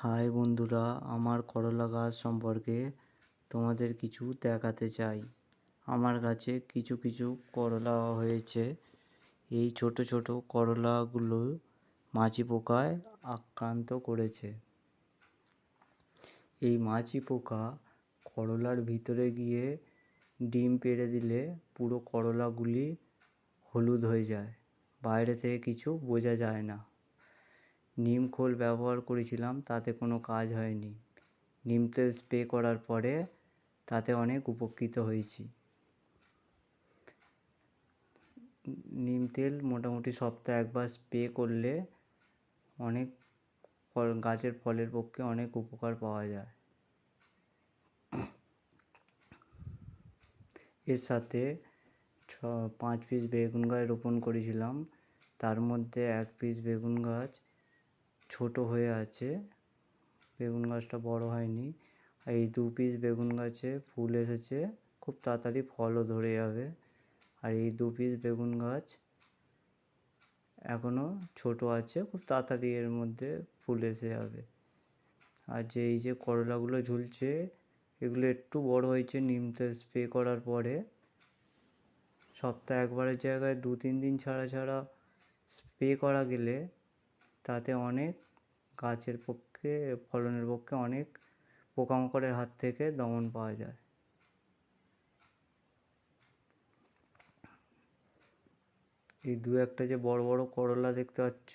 High বন্ধুরা, আমার করলা গাছ সম্পর্কে তোমাদের কিছু দেখাতে চাই। আমার গাছে কিছু কিছু করলা হয়েছে। এই ছোট ছোট করলাগুলো মাছি পোকায় আক্রান্ত করেছে। এই মাছি পোকা করলার ভিতরে গিয়ে ডিম পেড়ে দিলে পুরো করলাগুলি হলুদ হয়ে যায়। বাইরে থেকে কিছু বোঝা যায় না। নিম খোল ব্যবহার করেছিলাম, তাতে কোনো কাজ হয়নি। নিম তেল স্প্রে করার পরে তাতে অনেক উপকৃত হয়েছি। নিম তেল মোটামুটি সপ্তাহে একবার স্প্রে করলে অনেক ফল, গাছের ফলের পক্ষে অনেক উপকার পাওয়া যায়। এর সাথে ছ, পাঁচ পিস বেগুন গাছ রোপণ করেছিলাম। তার মধ্যে এক পিস বেগুন গাছ ছোট হয়ে আছে। বেগুন গাছটা বড় হয়নি। আর এই দু পিস বেগুন গাছে ফুল এসেছে। খুব তাড়াতাড়ি ফলও ধরে যাবে। আর এই দু পিস বেগুন গাছ এখনও ছোট আছে। খুব তাড়াতাড়ি এর মধ্যে ফুল এসে যাবে। আর যে এই যে করলাগুলো ঝুলছে, এগুলো একটু বড় হয়েছে নিম তেল স্প্রে করার পরে। সপ্তাহে একবারের জায়গায় দু তিন দিন ছাড়া ছাড়া স্প্রে করা গেলে তাতে অনেক গাছের পক্ষে, ফলনের পক্ষে অনেক পোকামাকড়ের হাত থেকে দমন পাওয়া যায়। এই দু একটা যে বড় বড় করলা দেখতে পাচ্ছ